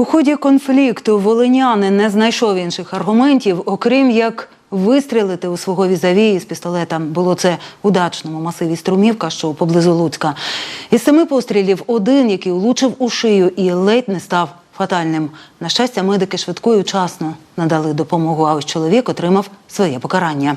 У ході конфлікту волинянин не знайшов інших аргументів, окрім як вистрілити у свого візаві з пістолета. Було це у дачному масиві Струмівка, що поблизу Луцька. Із семи пострілів один, який влучив у шию і ледь не став фатальним. На щастя, медики швидкою вчасно надали допомогу, а ось чоловік отримав своє покарання.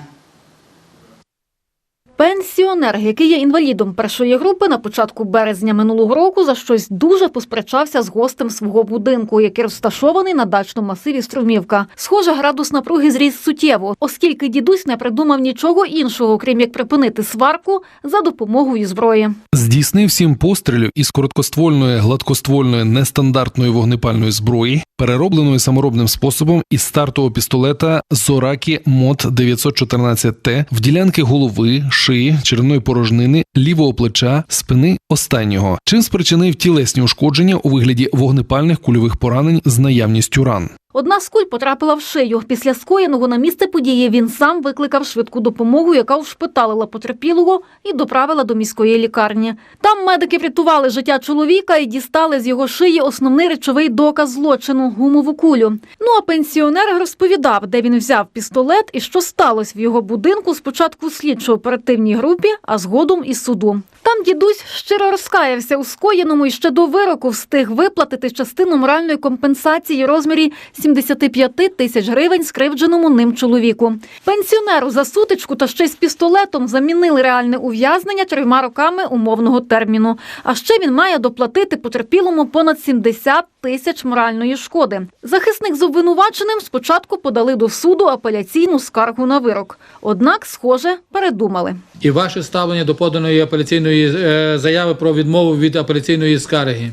Пенсіонер, який є інвалідом першої групи, на початку березня минулого року за щось дуже посперечався з гостем свого будинку, який розташований на дачному масиві Струмівка. Схоже, градус напруги зріс суттєво, оскільки дідусь не придумав нічого іншого, крім як припинити сварку за допомогою зброї. Здійснив сім пострілів із короткоствольної, гладкоствольної нестандартної вогнепальної зброї, переробленої саморобним способом із стартового пістолета Зоракі Мод 914Т в ділянки голови, шиї, черевної порожнини, лівого плеча, спини останнього, чим спричинив тілесні ушкодження у вигляді вогнепальних кульових поранень з наявністю ран. Одна з куль потрапила в шию. Після скоєного на місце події він сам викликав швидку допомогу, яка ушпиталила потерпілого і доправила до міської лікарні. Там медики врятували життя чоловіка і дістали з його шиї основний речовий доказ злочину гумову кулю. Ну а пенсіонер розповідав, де він взяв пістолет і що сталося в його будинку спочатку слідчо-оперативній групі, а згодом і суду. Там дідусь щиро розкаявся у скоєному і ще до вироку встиг виплатити частину моральної компенсації розмірі 75 тисяч гривень скривдженому ним чоловіку. Пенсіонеру за сутичку та ще й з пістолетом замінили реальне ув'язнення трьома роками умовного терміну. А ще він має доплатити потерпілому понад 70 тисяч моральної шкоди. Захисник з обвинуваченим спочатку подали до суду апеляційну скаргу на вирок. Однак, схоже, передумали. І ваше ставлення до поданої апеляційної е, заяви про відмову від апеляційної скарги.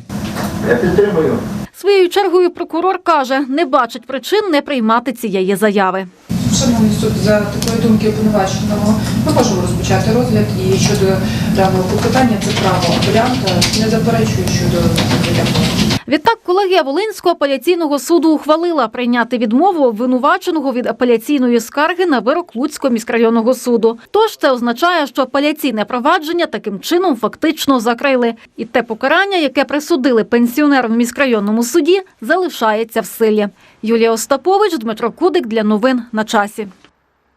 Я підтримую. Своєю чергою прокурор каже, не бачить причин не приймати цієї заяви. Шановний суд, за такої думки обвинуваченого, ми можемо розпочати розгляд і щодо даного питання це право апелянта не заперечую щодо. Відтак, колегія Волинського апеляційного суду ухвалила прийняти відмову обвинуваченого від апеляційної скарги на вирок Луцького міськрайонного суду. Тож це означає, що апеляційне провадження таким чином фактично закрили, і те покарання, яке присудили пенсіонеру в міськрайонному суді, залишається в силі. Юлія Остапович, Дмитро Кудик для новин на часі.